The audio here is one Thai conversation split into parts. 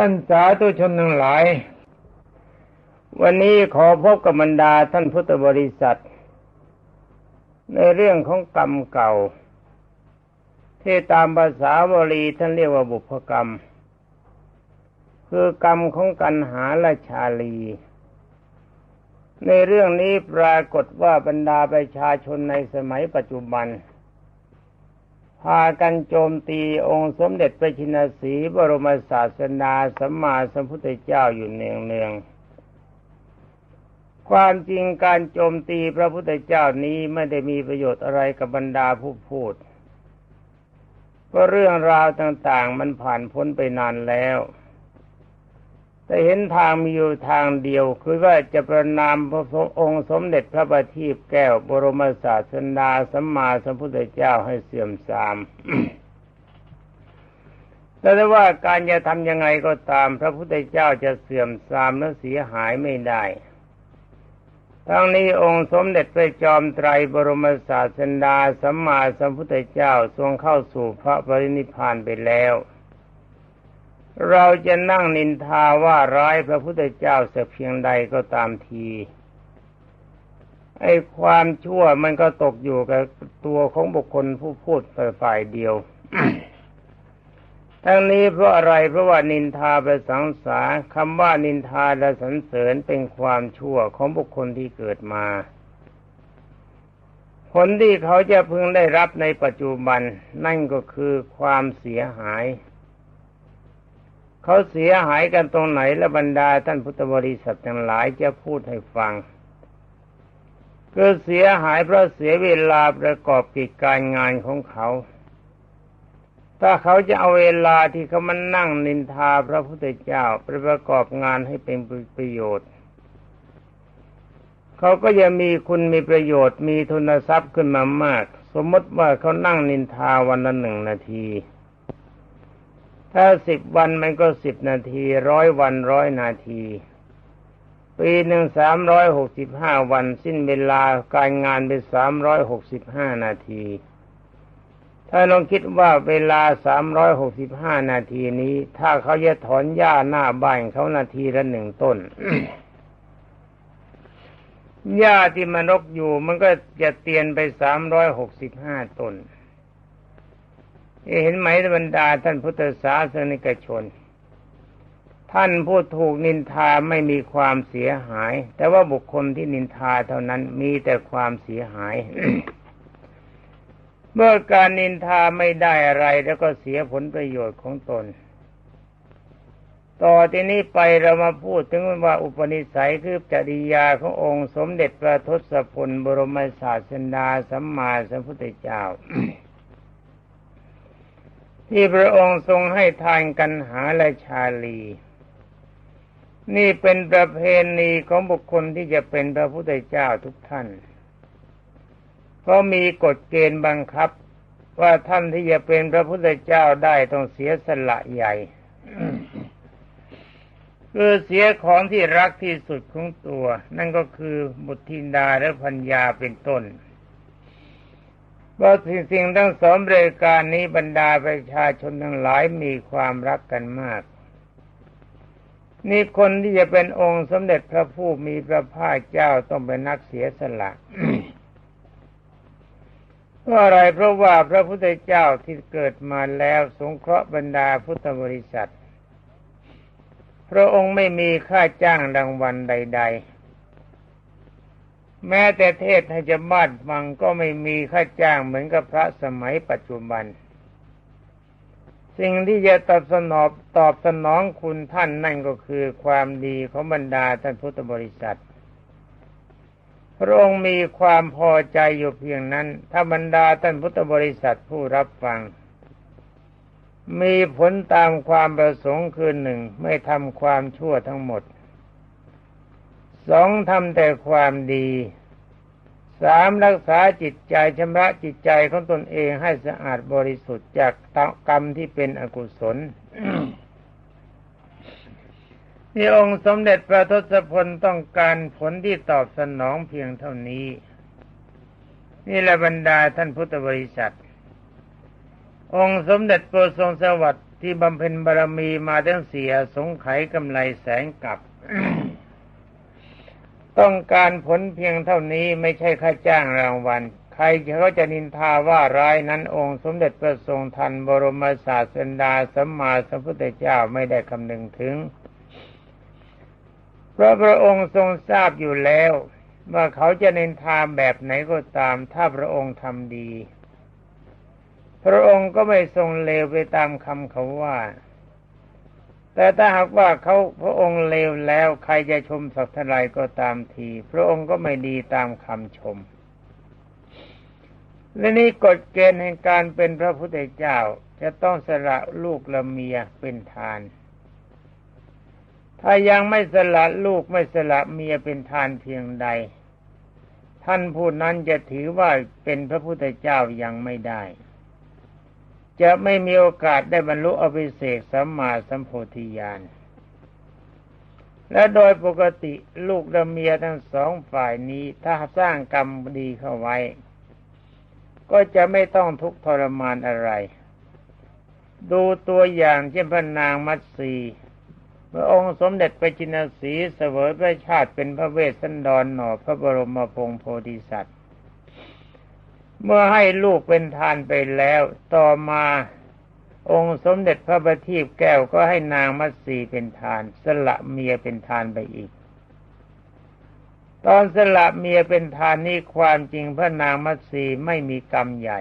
ท่านสาธุชนทั้งหลาย วันนี้ขอพบกับบรรดาท่านพุทธบริษัท ในเรื่องของกรรมเก่า ที่ตามภาษาบาลีท่านเรียกว่าบุพกรรม คือกรรมของกันหาและชาลี ในเรื่องนี้ปรากฏว่าบรรดาประชาชนในสมัยปัจจุบัน พากันโจมตีองค์สมเด็จพระชินสีบรมศาสนาสัมมาสัมพุทธเจ้าอยู่เนืองเนียงความจริงการโจมตีพระพุทธเจ้านี้ไม่ได้มีประโยชน์อะไรกับบรรดาผู้พูดเพราะเรื่องราวต่างๆมันผ่านพ้นไปนานแล้ว แต่เห็นทางมีอยู่ทางเดียว คือว่าจะประนามพระองค์สมเด็จพระบัณฑิตแก้วบรมศาสดาสัมมาสัมพุทธเจ้าให้เสื่อมทรามแต่ว่าการจะทำยังไงก็ตาม พระพุทธเจ้าจะเสื่อมทรามและเสียหายไม่ได้ ทั้งนี้องค์สมเด็จพระจอมไตรบรมศาสดาสัมมาสัมพุทธเจ้าทรงเข้าสู่พระปรินิพพานไปแล้ว เราจะนั่งนินทาว่าร้ายพระพุทธเจ้าเสักเพียงใดก็ตามที ไอ้ความชั่วมันก็ตกอยู่กับตัวของบุคคลผู้พูดฝ่ายเดียว ทั้งนี้เพราะอะไรเพราะว่านินทาไปสังสาคำว่านินทาและสรรเสริญเป็นความชั่วของบุคคลที่เกิดมาผลที่เขาจะพึงได้รับในปัจจุบัน นั่นก็คือความเสียหาย เขาเสียหายกันตรงไหนและบรรดาท่านพุทธบริษัททั้งหลายจะพูดให้ฟังคือเสียหายเพราะเสียเวลาประกอบกิจการงานของเขา ถ้าเขาจะเอาเวลาที่เขามันนั่งนินทาพระพุทธเจ้าไปประกอบงานให้เป็นประโยชน์ เขาก็จะมีคุณมีประโยชน์มีทุนทรัพย์ขึ้นมามาก สมมติว่าเขานั่งนินทาวันละหนึ่งนาที ถ้าสิบวันมันก็สิบนาทีร้อยวันร้อยนาที ปีหนึ่งสามร้อยหกสิบห้าวันสิ้นเวลาการงานเป็นสามร้อยหกสิบห้านาที ถ้าลองคิดว่าเวลาสามร้อยหกสิบห้านาทีนี้ ถ้าเขาจะถอนหญ้าหน้าบ้านเขานาทีละหนึ่งต้นหญ้าที่มันรกอยู่มันก็จะเตียนไปสามร้อยหกสิบห้าต้น เห็นไหมบรรดาท่านพุทธศาสนิกชน ท่านผู้ถูกนินทาไม่มีความเสียหาย แต่ว่าบุคคลที่นินทาเท่านั้นมีแต่ความเสียหาย เมื่อการนินทาไม่ได้อะไรแล้วก็เสียผลประโยชน์ของตน ต่อที่นี้ไปเรามาพูดถึงว่าอุปนิสัยคือจริยาขององค์สมเด็จพระทศพลบรมศาสดาสัมมาสัมพุทธเจ้า ที่พระองค์ทรงให้ทานกันหาและชาลี นี่เป็นประเพณีของบุคคลที่จะเป็นพระพุทธเจ้าทุกท่านเพราะมีกฎเกณฑ์บังคับ ว่าท่านที่จะเป็นพระพุทธเจ้าได้ต้องเสียสละใหญ่คือเสียของที่รักที่สุดของตัว นั่นก็คือบุตรธินดาและพัญญาเป็นต้น ว่าสิ่งทั้งสองรายการนี้บรรดาประชาชนทั้งหลายมีความรักกันมาก นี่คนที่จะเป็นองค์สมเด็จพระผู้มีพระภาคเจ้าต้องเป็นนักเสียสละเพราะอะไรเพราะว่าพระพุทธเจ้าที่เกิดมาแล้วสงเคราะห์บรรดาพุทธบริษัท พระองค์ไม่มีค่าจ้างรางวัลใด ๆ แม้แต่เทศให้จะบ้านฟังก็ไม่มีค่าจ้างเหมือนกับพระสมัยปัจจุบัน สิ่งที่จะตอบสนองตอบสนองคุณท่านนั่นก็คือความดีของบรรดาท่านพุทธบริษัทพระองค์มีความพอใจอยู่เพียงนั้น ถ้าบรรดาท่านพุทธบริษัทผู้รับฟัง มีผลตามความประสงค์คือหนึ่ง ไม่ทำความชั่วทั้งหมด สองทำแต่ความดีสามรักษาจิตใจชำระจิตใจของตนเองให้สะอาดบริสุทธิ์จากกรรมที่เป็นอกุศลที่องค์สมเด็จพระทศพลต้องการผลที่ตอบสนองเพียงเท่านี้ นี่แหละบรรดาท่านพุทธบริษัท องค์สมเด็จโปรทรงสวัสดิ์ที่บำเพ็ญบารมีมาตั้งเสียสงไขกำไรแสงกับ ต้องการผลเพียงเท่านี้ไม่ใช่ค่าจ้างรางวัล ใครเขาจะนินทาว่าร้ายนั้นองค์สมเด็จพระทรงทันบรมศาสดาสัมมาสัมพุทธเจ้าไม่ได้คำนึงถึง เพราะพระองค์ทรงทราบอยู่แล้วว่าเขาจะนินทาแบบไหนก็ตาม ถ้าพระองค์ทำดี พระองค์ก็ไม่ทรงเลวไปตามคำเขาว่า แต่ถ้าหากว่าเขาพระองค์เลวแล้วใครจะชมสักเท่าไรก็ตามที พระองค์ก็ไม่ดีตามคำชม และนี่กฎเกณฑ์แห่งการเป็นพระพุทธเจ้าจะต้องสละลูกละเมียเป็นทาน ถ้ายังไม่สละลูกไม่สละเมียเป็นทานเพียงใด ท่านผู้นั้นจะถือว่าเป็นพระพุทธเจ้ายังไม่ได้ จะไม่มีโอกาสได้บรรลุอภิเศกสัมมาสัมโพธิญาณและโดยปกติลูกและเมียทั้งสองฝ่ายนี้ถ้าสร้างกรรมดีเข้าไว้ ก็จะไม่ต้องทุกข์ทรมานอะไร ดูตัวอย่างเช่นพระนางมัตสีพระองค์สมเด็จไปจินสีเสวยพระชาติเป็นพระเวสสันดรหน่อพระบรมพงโพธิสัตว์ เมื่อให้ลูกเป็นทานไปแล้ว ต่อมาองค์สมเด็จพระบัณฑิตแก้วก็ให้นางมัตสีเป็นทาน สละเมียเป็นทานไปอีก ตอนสละเมียเป็นทานนี้ความจริงพระนางมัตสีไม่มีกรรมใหญ่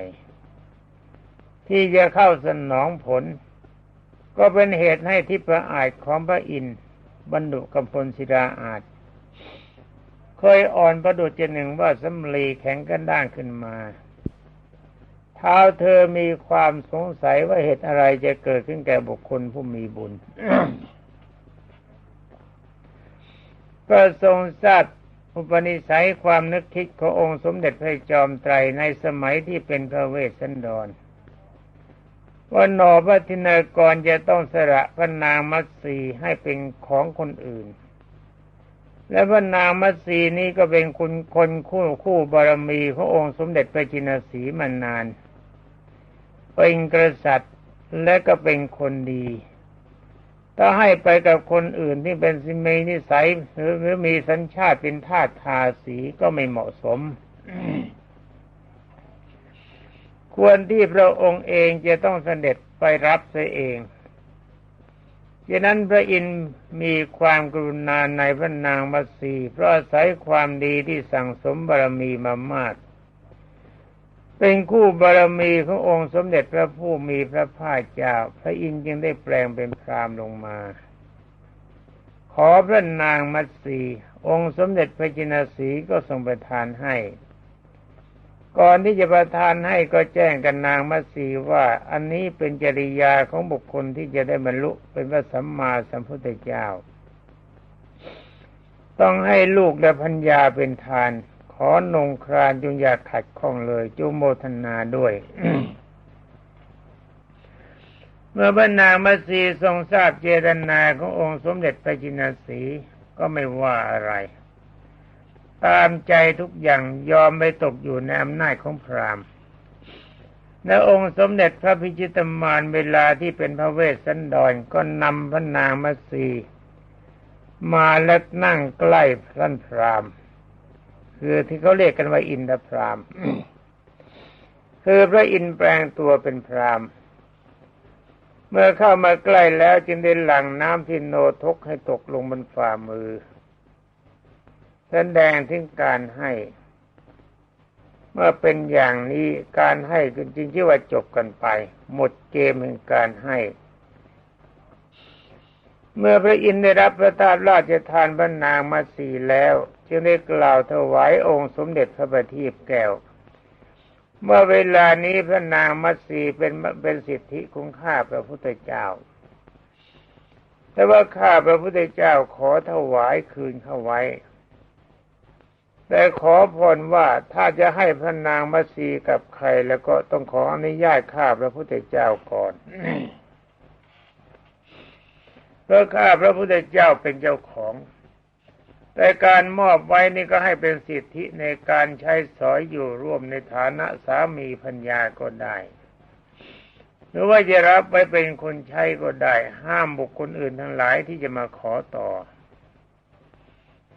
ที่จะเข้าสนองผล ก็เป็นเหตุให้ทิพระอาจของพระอินทร์บรรดุกำพลศิราอาจ เคยอ่อนประดุจหนึ่งว่าสำลีแข็งกันด้านขึ้นมา เท้าเธอมีความสงสัยว่าเหตุอะไรจะเกิดขึ้นแก่บุคคลผู้มีบุญ ก็ทรงทราบอุปนิสัยความนึกคิดขององค์สมเด็จพระจอมไตรในสมัยที่เป็นพระเวสสันดรว่าหนอพระธินากรจะต้องสละพระนางมัตสีให้เป็นของคนอื่น และพระนางมัตสีนี้ก็เป็นคุณคนคู่คู่บารมีขององค์สมเด็จพระจินสีมานาน เป็นกษัตริย์และก็เป็นคนดี ถ้าให้ไปกับคนอื่นที่เป็นสิมีนิสัยหรือมีสัญชาติเป็นทาสทาสีก็ไม่เหมาะสม ควรที่พระองค์เองจะต้องเสด็จไปรับเสียเองฉะนั้นพระอินทร์มีความกรุณาในพระนางมัสีเพราะอาศัยความดีที่สั่งสมบารมีมามาก เป็นคู่บารมีขององค์สมเด็จพระผู้มีพระภาคเจ้า พระอินทร์จึงได้แปลงเป็นพรามลงมา ขอพระนางมัตสีองค์สมเด็จพระจินสีก็ทรงประทานให้ ก่อนที่จะประทานให้ก็แจ้งกันนางมัตสีว่าอันนี้เป็นจริยาของบุคคลที่จะได้บรรลุเป็นพระสัมมาสัมพุทธเจ้า ต้องให้ลูกและพัญญาเป็นทาน ขอนงครานจงอย่าขัดข้องเลยจุโมทนาด้วย เมื่อบรรนางมัสีทรงทราบเจตนาขององค์สมเด็จพระจินสีก็ไม่ว่าอะไร ตามใจทุกอย่างยอมไปตกอยู่ในอำนาจของพราหมณ์ในองค์สมเด็จพระพิจิตมานเวลาที่เป็นพระเวสสันดรก็นำพระนางมาสีมาแล้วนั่งใกล้ท่านพราหมณ์ คือที่เขาเรียกกันว่าอินทพราหมณ์คือพระอินทร์แปลงตัวเป็นพราหมณ์เมื่อเข้ามาใกล้แล้วจึงได้หลั่งน้ำที่โนทกให้ตกลงบนฝ่ามือแสดงถึงการให้ เมื่อเป็นอย่างนี้การให้จริงๆที่ว่าจบกันไป หมดเกมแห่งการให้ เมื่อพระอินทร์ได้รับพระทาราชทานบรรนางมาสี่แล้ว จึงได้กล่าวถวายองค์สมเด็จพระบัณฑิตแก้ว เมื่อเวลานี้พระนางมัตสีเป็นเป็นสิทธิคุ้งค่าพระพุทธเจ้า แต่ว่าข้าพระพุทธเจ้าขอถวายคืนเข้าไว้ แต่ขอพรว่าถ้าจะให้พระนางมัตสีกับใครแล้วก็ต้องขออนุญาตข้าพระพุทธเจ้าก่อนเพราะข้าพระพุทธเจ้าเป็นเจ้าของ แต่การมอบไว้นี่ก็ให้เป็นสิทธิในการใช้สอยอยู่ร่วมในฐานะสามีพัญญาก็ได้ หรือว่าจะรับไว้เป็นคนใช้ก็ได้ ห้ามบุคคลอื่นทั้งหลายที่จะมาขอต่อ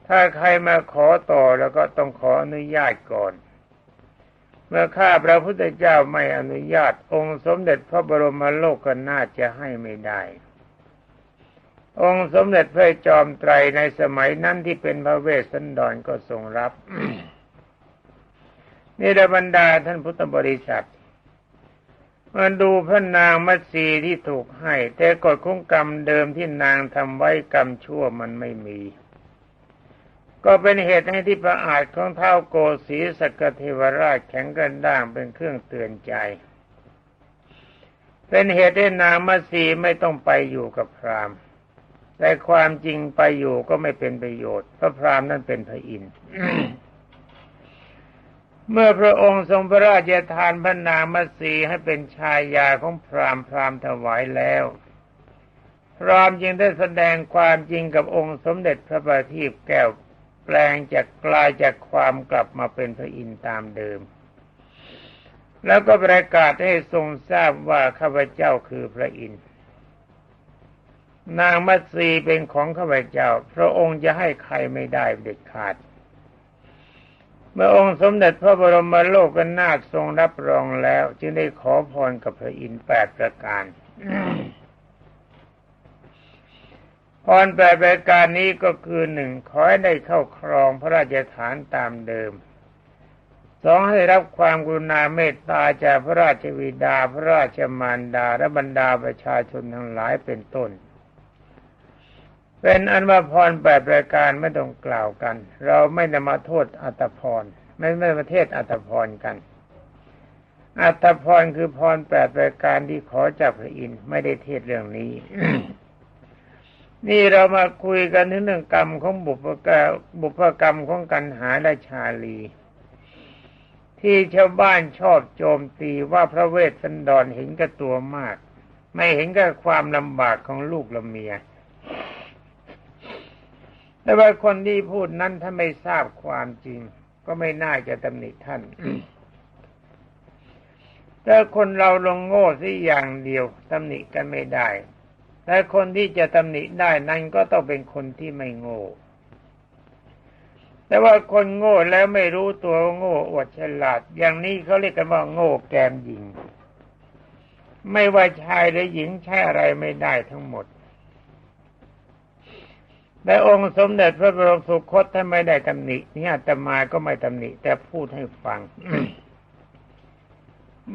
ถ้าใครมาขอต่อแล้วก็ต้องขออนุญาตก่อน เมื่อข้าพระพุทธเจ้าไม่อนุญาตองค์สมเด็จพระบรมโลกก็น่าจะให้ไม่ได้ องค์สมเด็จพระจอมไตรในสมัยนั้นที่เป็นพระเวสสันดรก็ทรงรับนี่ระบรรดาท่านพุทธบริษัทมาดูพระนางมัตสีที่ถูกให้ แต่กฎของกรรมเดิมที่นางทำไว้กรรมชั่วมันไม่มี ก็เป็นเหตุให้ที่ประอาจของเท้าโกสีสกเทวราชแข็งกันด่างเป็นเครื่องเตือนใจ เป็นเหตุให้นางมัตสีไม่ต้องไปอยู่กับพราหมณ์ แต่ความจริงไปอยู่ก็ไม่เป็นประโยชน์ พระพรามนั้นเป็นพระอินทร์เมื่อพระองค์ทรงพระราชทานพระนามสีให้เป็นชายาของพรามพรามถวายแล้ว พรามณ์จึงได้แสดงความจริงกับองค์สมเด็จพระบาทีพแก้วแปลงจากกลายจากความกลับมาเป็นพระอินทร์ตามเดิม แล้วก็ประกาศให้ทรงทราบว่าข้าพเจ้าคือพระอินทร์ นางมัตสีเป็นของข้าพเจ้า พระองค์จะให้ใครไม่ได้เด็ดขาด เมื่อองค์สมเด็จพระบรมโลกนาถทรงรับรองแล้ว จึงได้ขอพรกับพระอินทร์แปดประการพรแปดประการนี้ก็คือหนึ่งขอให้ได้เข้าครองพระราชฐานตามเดิมสองให้รับความกรุณาเมตตาจากพระราชวิดา พระราชมารดาและบรรดาประชาชนทั้งหลายเป็นต้น เป็นอันว่าพรแปดรายการไม่ต้องกล่าวกัน เราไม่นำมาโทษอัตพรไม่ไม่มาเทศอัตพรกัน อัตพรคือพรแปดรายการที่ขอจากพระอินทร์ไม่ได้เทศเรื่องนี้ นี่เรามาคุยกันถึงเรื่องกรรมของบุพกรบุพกรรมของกันหาและชาลี ที่ชาวบ้านชอบโจมตีว่าพระเวสสันดรเห็นกับตัวมาก ไม่เห็นกับความลำบากของลูกละเมีย แต่ว่าคนที่พูดนั้นถ้าไม่ทราบความจริง ก็ไม่น่าจะตำหนิท่านแต่คนเราลงโง่สิอย่างเดียวตำหนิกันไม่ได้ แต่คนที่จะตำหนิได้นั้นก็ต้องเป็นคนที่ไม่โง่ แต่ว่าคนโง่แล้วไม่รู้ตัวโง่อวดฉลาด อย่างนี้เขาเรียกกันว่าโง่แกมหญิง ไม่ว่าชายหรือหญิงใช้อะไรไม่ได้ทั้งหมด แต่องค์สมเด็จพระบรมสุคตท่านไม่ได้ตำหนินี่อาตมาก็ไม่ตำหนิ แต่พูดให้ฟัง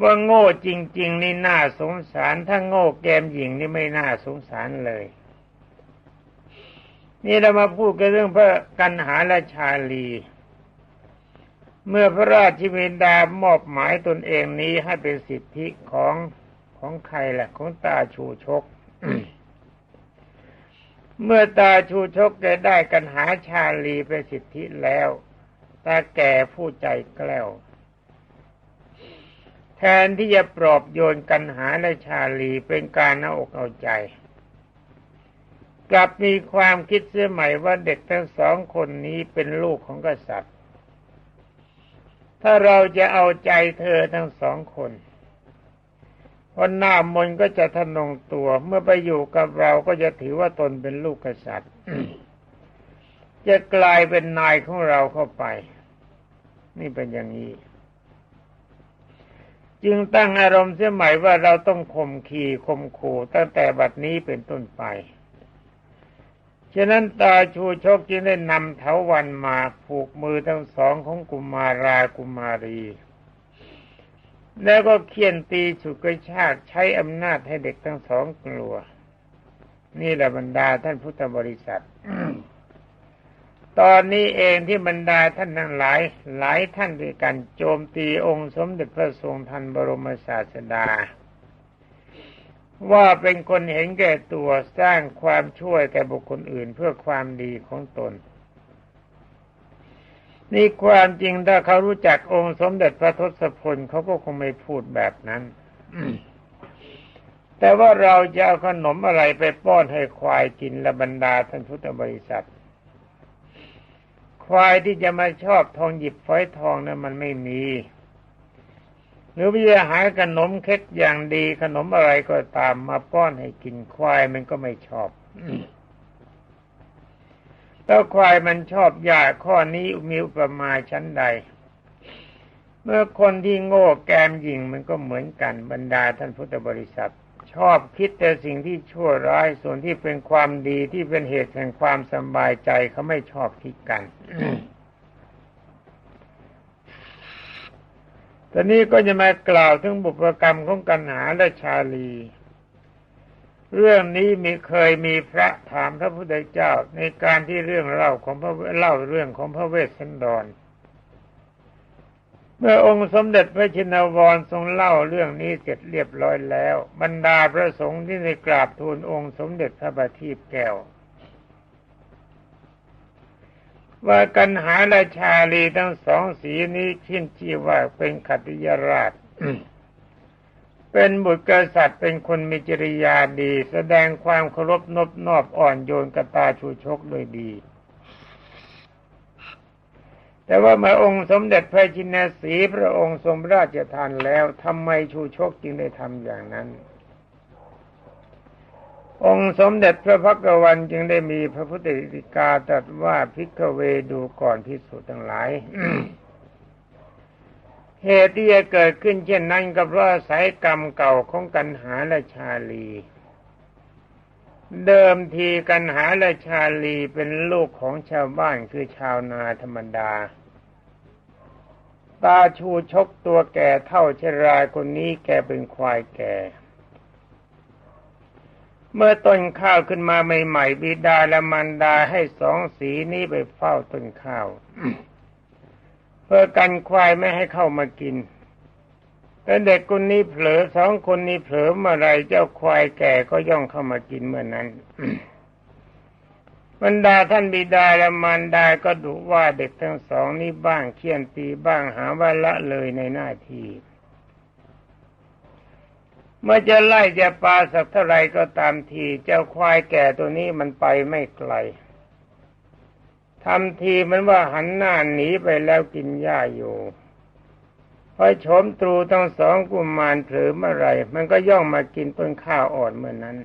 ว่าโง่จริง ๆ นี่น่าสงสาร ถ้าโง่แกมหญิงนี่ไม่น่าสงสารเลย นี่เรามาพูดกันเรื่องพระกันหาและชาลี เมื่อพระราชวินดามอบหมายตนเองนี้ให้เป็นสิทธิของของใครแหละของตาชูชก เมื่อตาชูชกจะได้กันหาชาลีเป็นสิทธิแล้วตาแก่ผู้ใจแกล้ว แทนที่จะปลอบโยนกันหาและชาลีเป็นการเอาอกเอาใจ กลับมีความคิดเสื่อใหม่ว่าเด็กทั้งสองคนนี้เป็นลูกของกษัตริย์ ถ้าเราจะเอาใจเธอทั้งสองคน คนหน้ามนก็จะทนงตัว เมื่อไปอยู่กับเราก็จะถือว่าตนเป็นลูกกษัตริย์ จะกลายเป็นนายของเราเข้าไป นี่เป็นอย่างนี้ จึงตั้งอารมณ์เสียใหม่ว่าเราต้องข่มขีข่มขู่ตั้งแต่บัดนี้เป็นต้นไปฉะนั้นตาชูชกจึงได้นำเถาวันมาผูกมือทั้งสองของกุมารากุมารี แล้วก็เคี่ยนตีฉุกกระชากใช้อำนาจให้เด็กทั้งสองกลัว นี่แหละบรรดาท่านพุทธบริษัทตอนนี้เองที่บรรดาท่านทั้งหลาย หลายท่านด้วยกันโจมตีองค์สมเด็จพระทรงทันบรมศาสดา ว่าเป็นคนเห็นแก่ตัวสร้างความช่วยแก่บุคคลอื่นเพื่อความดีของตน นี่ความจริงถ้าเขารู้จักองค์สมเด็จพระทศพลเขาก็คงไม่พูดแบบนั้นแต่ว่าเราจะเอาขนมอะไรไปป้อนให้ควายกินละบรรดาท่านพุทธบริษัท ควายที่จะมาชอบทองหยิบฝอยทองนะั้นมันไม่มี หรือวิทยาหาขนมเค้กอย่างดีขนมอะไรก็ตามมาป้อนให้กินควายมันก็ไม่ชอบ แล้วควายมันชอบยาข้อนี้มีอุปมาชั้นใด เมื่อคนที่โง่แกมยิงมันก็เหมือนกันบรรดาท่านพุทธบริษัท ชอบคิดแต่สิ่งที่ชั่วร้ายส่วนที่เป็นความดีที่เป็นเหตุแห่งความสบายใจเขาไม่ชอบคิดกันตอนนี้ก็จะมากล่าวถึงบุพกรรมของกันหาและชาลี เรื่องนี้มีเคยมีพระถามพระพุทธเจ้าในการที่เรื่องเล่าของพระเล่าเรื่องของพระเวสสันดร เมื่อองค์สมเด็จพระชินวรทรงเล่าเรื่องนี้เสร็จเรียบร้อยแล้ว บรรดาพระสงฆ์ที่ในกราบทูลองค์สมเด็จพระบัณฑิตแก้วว่ากันหาราชาลีทั้งสองสีนี้ขึ้นชื่อว่าเป็นขัตยราช เป็นบุตรกษัตริย์เป็นคนมีจริยาดี แสดงความเคารพนบนอบอ่อนโยนกตาชูชกโดยดี แต่ว่าเมื่อองค์สมเด็จพระจินสีพระองค์ทรงราชทานแล้วทำไมชูชกจึงได้ทำอย่างนั้น องค์สมเด็จพระพักวันจึงได้มีพระพุทธอิกาตรัสว่าพิกเวดูก่อนพิสุทั้งหลาย เหตุที่จะเกิดขึ้นเช่นนั้นก็เพราะสายกรรมเก่าของกันหาและชาลี เดิมทีกันหาและชาลีเป็นลูกของชาวบ้านคือชาวนาธรรมดา ตาชูชกตัวแก่เท่าชรายคนนี้แกเป็นควายแก่เมื่อต้นข้าวขึ้นมาใหม่ๆบิดาและมารดาให้สองสีนี้ไปเฝ้าต้นข้าว เพื่อกันควายไม่ให้เข้ามากิน แต่เด็กคนนี้เผลอสองคนนี้เผลอเมื่อไรเจ้าควายแก่ก็ย่องเข้ามากินเมื่อนั้นบรรดาท่านบิดาและมารดาก็ดุว่าเด็กทั้งสองนี้บ้างเคี่ยนตีบ้างหาว่าละเลยในหน้าที่เมื่อจะไล่จะปาสักเท่าไรก็ตามที เจ้าควายแก่ตัวนี้มันไปไม่ไกล ทำทีมันว่าหันหน้าหนีไปแล้วกินหญ้าอยู่พอชมตรูทั้งสองกุมารเผลอเมื่อไรมันก็ย่องมากินต้นข้าวอ่อนเมื่อนนั้น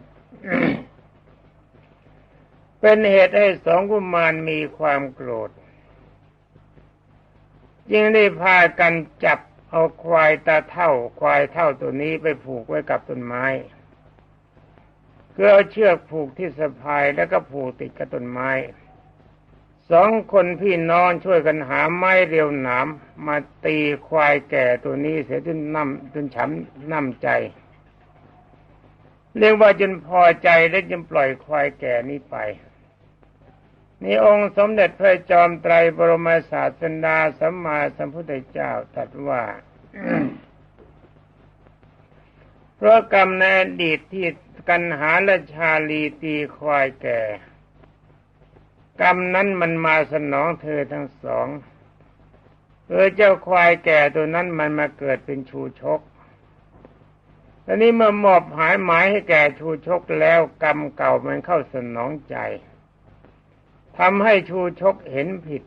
เป็นเหตุให้สองกุมารมีความโกรธ จึงได้พากันจับเอาควายตาเท่า ควายเท่าตัวนี้ไปผูกไว้กับต้นไม้คือเอาเชือกผูกที่สะพายแล้วก็ผูกติดกับต้นไม้ สองคนพี่น้องช่วยกันหาไม้เรียวหนามมาตีควายแก่ตัวนี้เสียจนน้ำจนช้ำน้ำใจ เรียกว่าจนพอใจและจนปล่อยควายแก่นี้ไปนี่องค์สมเด็จพระจอมไตรบรมศาสดาสัมมาสัมพุทธเจ้าตรัสว่าเพราะกรรมในอดีตที่กันหาและชาลีตีควายแก่ กรรมนั้นมันมาสนองเธอทั้งสองเออเจ้าควายแก่ตัวนั้นมันมาเกิดเป็นชูชกตอนนี้เมื่อมอบหายหมายให้แก่ชูชกแล้วกรรมเก่ามันเข้าสนองใจทำให้ชูชกเห็นผิด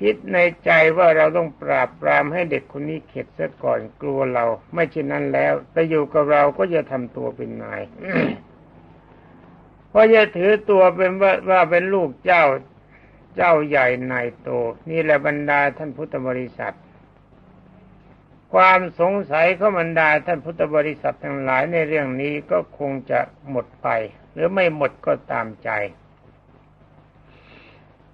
คิดในใจว่าเราต้องปราบปรามให้เด็กคนนี้เข็ดซะก่อนกลัวเรา ไม่เช่นนั้นแล้ว แต่อยู่กับเราก็จะทำตัวเป็นนาย ราะจะถือตัวเป็นว่าว่าเป็นลูกเจ้าเจ้าใหญ่นายโต นี่แหละบรรดาท่านพุทธบริษัท ความสงสัยของบรรดาท่านพุทธบริษัททั้งหลายในเรื่องนี้ก็คงจะหมดไป หรือไม่หมดก็ตามใจ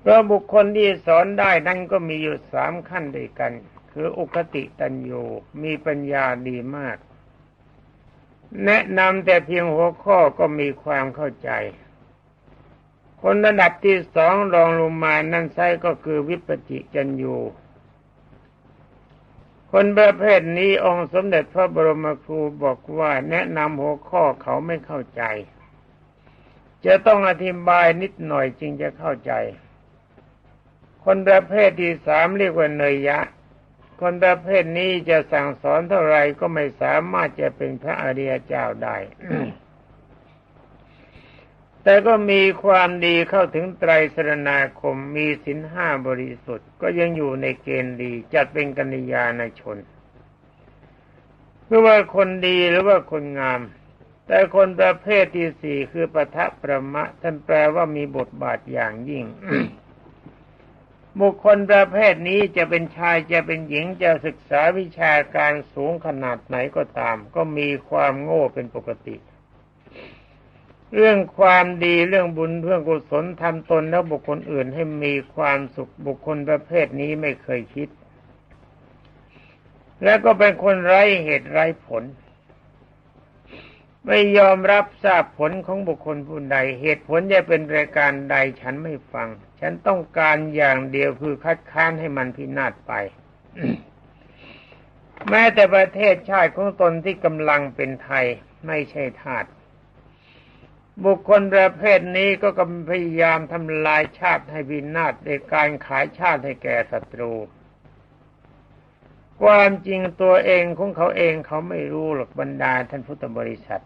เพราะบุคคลที่สอนได้นั้นก็มีอยู่สามขั้นด้วยกัน คืออุคติตัญญูมีปัญญาดีมาก แนะนำแต่เพียงหัวข้อก็มีความเข้าใจ คนระดับที่สองรองลงมานั่นไซก็คือวิปจิจัญญูคนประเภทนี้องค์สมเด็จพระบรมครูบอกว่าแนะนำหัวข้อเขาไม่เข้าใจ จะต้องอธิบายนิดหน่อยจึงจะเข้าใจ คนประเภทที่สามเรียกว่าเนยยะ คนประเภทนี้จะสั่งสอนเท่าไรก็ไม่สามารถจะเป็นพระอริยเจ้าได้ แต่ก็มีความดีเข้าถึงไตรสรณาคมมีสินห้าบริสุทธิ์ ก็ยังอยู่ในเกณฑ์ดีจัดเป็นกัญญาณชนคือว่าคนดีหรือว่าคนงาม แต่คนประเภทที่สี่คือปะทะประมะ ท่านแปลว่ามีบทบาทอย่างยิ่ง บุคคลประเภทนี้จะเป็นชายจะเป็นหญิงจะศึกษาวิชาการสูงขนาดไหนก็ตาม ก็มีความโง่เป็นปกติ เรื่องความดีเรื่องบุญเรื่องกุศลทำตนแล้วบุคคลอื่นให้มีความสุขบุคคลประเภทนี้ไม่เคยคิด แล้วก็เป็นคนไร้เหตุไร้ผล ไม่ยอมรับทราบผลของบุคคลผู้ใด เหตุผลจะเป็นรายการใดฉันไม่ฟัง ฉันต้องการอย่างเดียวคือคัดค้านให้มันพินาศไป แม้แต่ประเทศชาติของตนที่กำลังเป็นไทยไม่ใช่ทาสบุคคลประเภทนี้ก็กำพยายามทำลายชาติให้พินาศในการขายชาติให้แก่ศัตรู ความจริงตัวเองของเขาเองเขาไม่รู้หรอกบรรดาท่านพุทธบริษัท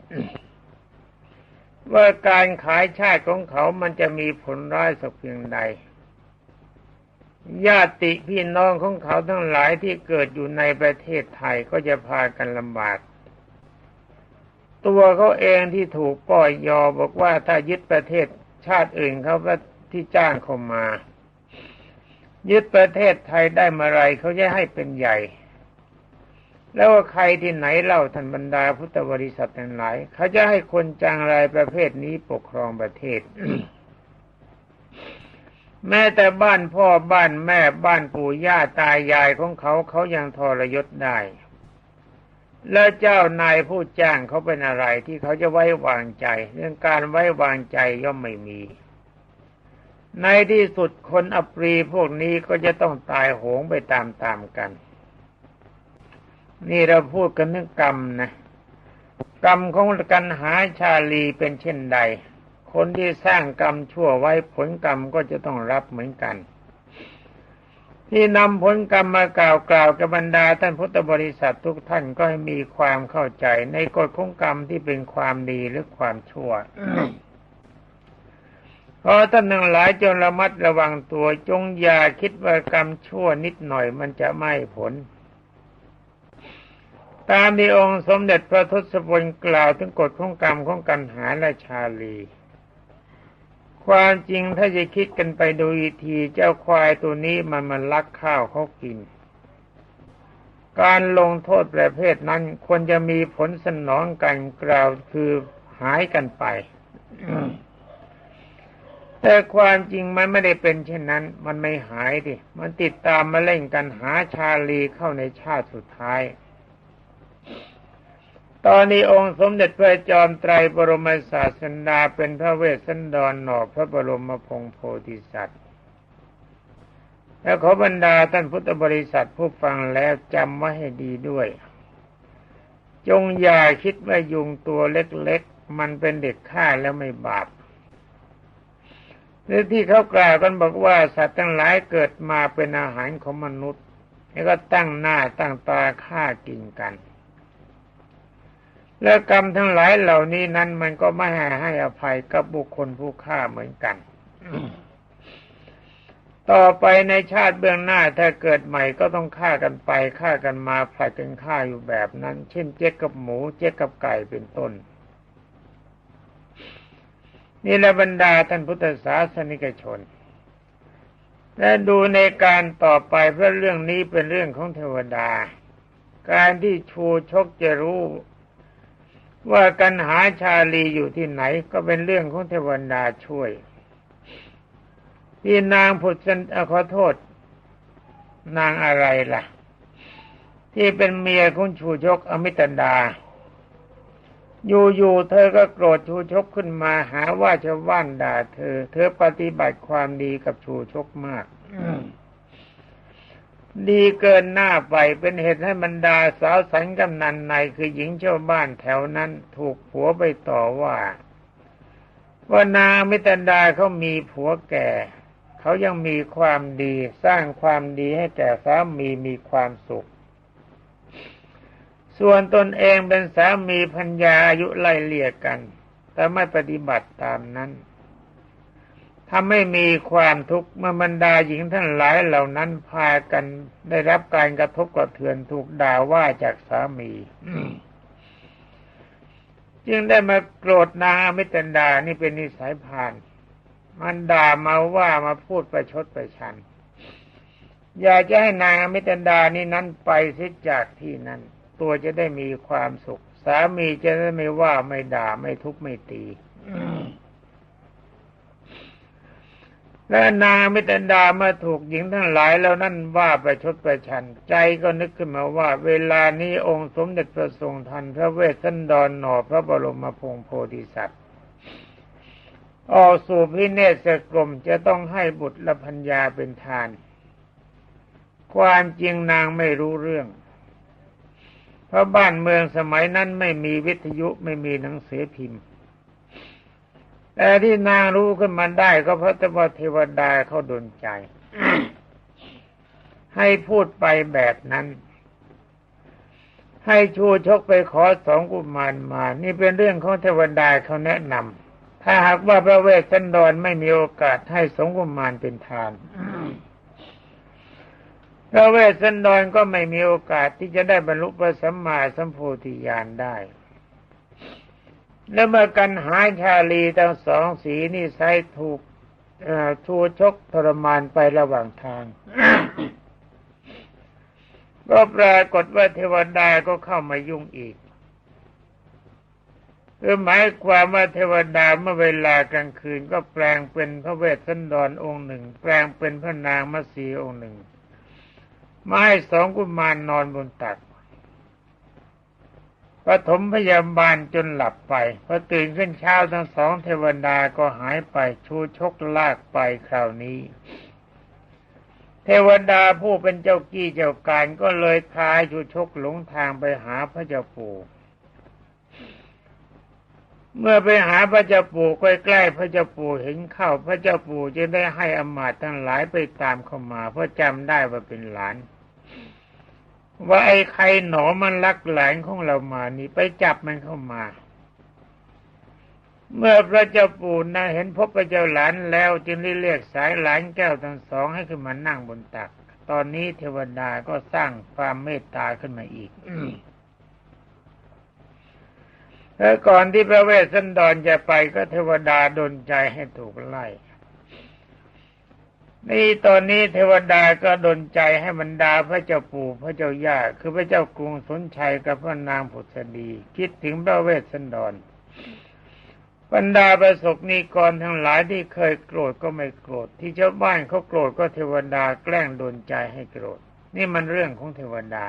ว่าการขายชาติของเขามันจะมีผลร้ายสักเพียงใด ญาติพี่น้องของเขาทั้งหลายที่เกิดอยู่ในประเทศไทยก็จะพากันลำบาก ตัวเขาเองที่ถูกป้อยยอบอกว่าถ้ายึดประเทศชาติอื่นเขาก็ที่จ้างเขามา ยึดประเทศไทยได้เมื่อไรเขาจะให้เป็นใหญ่ แล้วใครที่ไหนเล่าท่านบรรดาพุทธบริษัททั้งหลายเขาจะให้คนจังไรประเภทนี้ปกครองประเทศ แม้แต่บ้านพ่อบ้านแม่บ้านปู่ย่าตายายของเขาเขายังทรยศได้ แล้วเจ้านายผู้จ้างเขาเป็นอะไรที่เขาจะไว้วางใจ เรื่องการไว้วางใจย่อมไม่มี ในที่สุดคนอปรีพวกนี้ก็จะต้องตายโหงไปตามๆกัน นี่เราพูดกันเรื่องกรรมนะกรรมของกันหาชาลีเป็นเช่นใด คนที่สร้างกรรมชั่วไว้ผลกรรมก็จะต้องรับเหมือนกัน ที่นำผลกรรมมากล่าวกล่าวกับบรรดาท่านพุทธบริษัททุกท่านก็ให้มีความเข้าใจในกฎของกรรมที่เป็นความดีหรือความชั่วเพราะท่านทั้งหลายจงระมัดระวังตัวจงอย่าคิดว่ากรรมชั่วนิดหน่อยมันจะไม่ผล ตามที่องค์สมเด็จพระทศพลกล่าวถึงกฎของกรรมของกันหาและชาลี ความจริงถ้าจะคิดกันไปดูอีทีเจ้าควายตัวนี้มันมันลักข้าวเขากิน การลงโทษประเภทนั้นควรจะมีผลสนองกันกล่าวคือหายกันไปแต่ความจริงมันไม่ได้เป็นเช่นนั้น มันไม่หายดิ มันติดตามมาเล่นกันหาชาลีเข้าในชาติสุดท้าย ตอนนี้องค์สมเด็จพระจอมไตรบรมศาสดาเป็นพระเวสสันดรหนอพระบรมพงโพธิสัตว์ และขอบรรดาท่านพุทธบริษัทผู้ฟังแล้วจำไว้ให้ดีด้วย จงอย่าคิดว่ายุงตัวเล็กๆ มันเป็นเด็กฆ่าแล้วไม่บาปหรือที่เขากล่าวกันบอกว่าสัตว์ทั้งหลายเกิดมาเป็นอาหารของมนุษย์ แล้วก็ตั้งหน้าตั้งตาฆ่ากินกัน และกรรมทั้งหลายเหล่านี้นั้นมันก็ไม่ให้ให้อภัยกับบุคคลผู้ฆ่าเหมือนกัน ต่อไปในชาติเบื้องหน้าถ้าเกิดใหม่ก็ต้องฆ่ากันไปฆ่ากันมาผลัดกันฆ่าอยู่แบบนั้น เช่นเจ๊กกับหมูเจ๊กกับไก่เป็นต้น นี่ละบรรดาท่านพุทธศาสนิกชน และดูในการต่อไปเพราะเรื่องนี้เป็นเรื่องของเทวดา การที่ชูชกจะรู้ ว่ากันหาชาลีอยู่ที่ไหนก็เป็นเรื่องของเทวดาช่วย ที่นางผุดสันขอโทษ นางอะไรล่ะ ที่เป็นเมียของชูชกอมิตดา อยู่ๆเธอก็โกรธชูชกขึ้นมาหาว่าชาวบ้านด่าเธอ เธอปฏิบัติความดีกับชูชกมาก ดีเกินหน้าไปเป็นเหตุให้บรรดาสาวสันกำนันในคือหญิงชาวบ้านแถวนั้นถูกผัวไปต่อว่าว่านามิตรดาเขามีผัวแก่ เขายังมีความดีสร้างความดีให้แก่สามีมีความสุข ส่วนตนเองเป็นสามีพัญญาอายุไล่เลี่ยกัน แต่ไม่ปฏิบัติตามนั้น ทำให้มีความทุกข์เมื่อบรรดาหญิงท่านหลายเหล่านั้นพากันได้รับการกระทบกระเทือนถูกด่าว่าจากสามีจึงได้มาโกรธนางอมิตันดานี่เป็นนิสัยผ่าน มันด่ามาว่ามาพูดประชดประชัน อยากจะให้นางอมิตันดานี่นั้นไปเสียจากที่นั้น ตัวจะได้มีความสุข สามีจะได้ไม่ว่าไม่ด่าไม่ทุบไม่ตี และนางมิตรดาเมื่อถูกหญิงทั้งหลายแล้วนั่นว่าประชดประชัน ใจก็นึกขึ้นมาว่า เวลานี้องค์สมเด็จพระทรงทันพระเวสสันดรหน่อพระบรมพงโพธิสัตว์ ออกสู่พิเนศกรมจะต้องให้บุตรและพัญญาเป็นทาน ความจริงนางไม่รู้เรื่อง เพราะบ้านเมืองสมัยนั้นไม่มีวิทยุไม่มีหนังสือพิมพ์ แต่ที่นางรู้ขึ้นมาได้ก็เพราะตวเทวดาเขาดนใจ ให้พูดไปแบบนั้น ให้ชูชกไปขอสองกุมารมา นี่เป็นเรื่องของเทวดาเขาแนะนำถ้าหากว่าพระเวสสันดรไม่มีโอกาสให้สองกุมารเป็นทานพระเวสสันดรก็ไม่มีโอกาสที่จะได้บรรลุพระสัมมาสัมโพธิญาณได้ แล้วเมื่อกันหายชาลีทั้งสองสีนี่ใช้ถูกชูชกทรมานไประหว่างทาง ก็ปรากฏว่าเทวดาก็เข้ามายุ่งอีกคือหมายความว่าเทวดาเมื่อเวลากลางคืนก็แปลงเป็นพระเวสสันดรองค์หนึ่ง แปลงเป็นพระนางมัสีองค์หนึ่งมาให้สองกุมารนนอนบนตัก ปฐมพยาบาลจนหลับไปพอตื่นขึ้นเช้าทั้งสองเทวดาก็หายไปชูชกลากไปคราวนี้ เทวดาผู้เป็นเจ้ากี้เจ้าการก็เลยคายชูชกหลงทางไปหาพระเจ้าปู่เมื่อไปหาพระเจ้าปู่ใกล้ๆพระเจ้าปู่เห็นเข้า พระเจ้าปู่จึงได้ให้อมาตย์ทั้งหลายไปตามเข้ามา เพราะจำได้ว่าเป็นหลาน ว่าไอ้ใครหนอมันลักหลานของเรามานี่ไปจับมันเข้ามา เมื่อพระเจ้าปู่นะเห็นพบพระเจ้าหลานแล้วจึงได้เรียกสายหลานแก้วทั้งสองให้ขึ้นมานั่งบนตัก ตอนนี้เทวดาก็สร้างความเมตตาขึ้นมาอีกแล้วก่อนที่พระเวสสันดรจะไปก็เทวดาดนใจให้ถูกไล่ นี่ตอนนี้เทวดาก็ดนใจให้บรรดาพระเจ้าปู่พระเจ้าย่าคือพระเจ้ากรุงสนชัยกับพระนางผุษดีคิดถึงพระเวสสันดรบรรดาประสบนิกรทั้งหลายที่เคยโกรธก็ไม่โกรธ ที่ชาวบ้านเขาโกรธก็เทวดาแกล้งดนใจให้โกรธ นี่มันเรื่องของเทวดา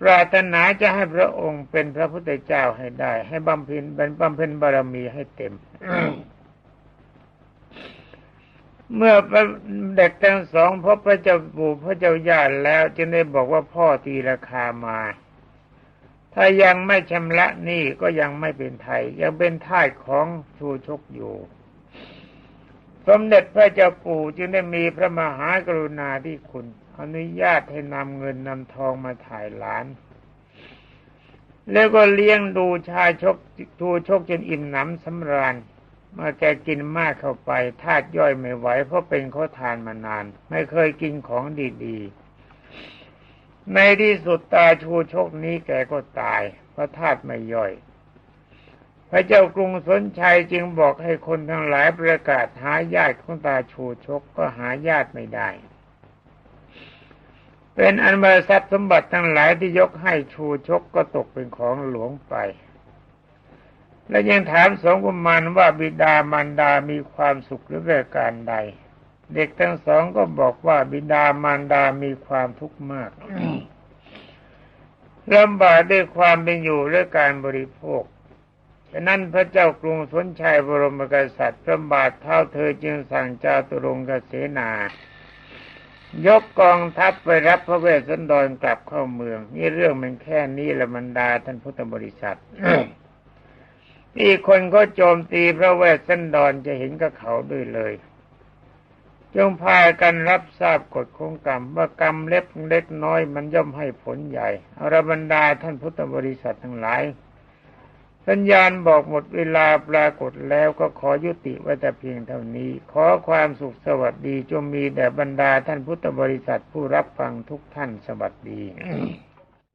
ปรารถนาจะให้พระองค์เป็นพระพุทธเจ้าให้ได้ ให้บำเพ็ญเป็นบำเพ็ญบารมีให้เต็ม เมื่อเด็กทั้งสองพบพระเจ้าปู่พระเจ้าญาติแล้วจึงได้บอกว่าพ่อตีราคามา ถ้ายังไม่ชำระนี้ก็ยังไม่เป็นไทย ยังเป็นท่ายของชูชกอยู่สมเด็จพระเจ้าปู่จึงได้มีพระมหากรุณาธิคุณอนุญาตให้นำเงินนำทองมาถ่ายหลาน แล้วก็เลี้ยงดูชายชกทูชกจนอิ่มหนำสำราญ เมื่อแกกินมากเข้าไปธาตุย่อยไม่ไหวเพราะเป็นข้อทานมานาน ไม่เคยกินของดีๆ ในที่สุดตาชูชกนี้แกก็ตาย เพราะธาตุไม่ย่อย พระเจ้ากรุงสนชัยจึงบอกให้คนทั้งหลายประกาศหาญาติของตาชูชกก็หาญาติไม่ได้ เป็นอันบริษัทสมบัติทั้งหลายที่ยกให้ชูชกก็ตกเป็นของหลวงไป และยังถามสองกุมารว่าบิดามารดามีความสุขหรือประการใด เด็กทั้งสองก็บอกว่าบิดามารดามีความทุกข์มากลำบากด้วยความเป็นอยู่และการบริโภคฉะนั้นพระเจ้ากรุงสนชัยบรมกษัตริย์พระบาทเท้าเธอจึงสั่งจาตุรงกเสนา ยกกองทัพไปรับพระเวสสันดรกลับเข้าเมือง นี่เรื่องมันแค่นี้ละมันดาท่านพุทธบริษัท มีคนก็โจมตีพระเวสสันดรจะเห็นกับเขาด้วยเลย จงพากันรับทราบกฎของกรรมว่ากรรมเล็กเล็กน้อยมันย่อมให้ผลใหญ่อรบรรดาท่านพุทธบริษัททั้งหลาย สัญญาณบอกหมดเวลาปรากฏแล้วก็ขอยุติไว้แต่เพียงเท่านี้ ขอความสุขสวัสดีจงมีแด่บรรดาท่านพุทธบริษัทผู้รับฟังทุกท่านสวัสดี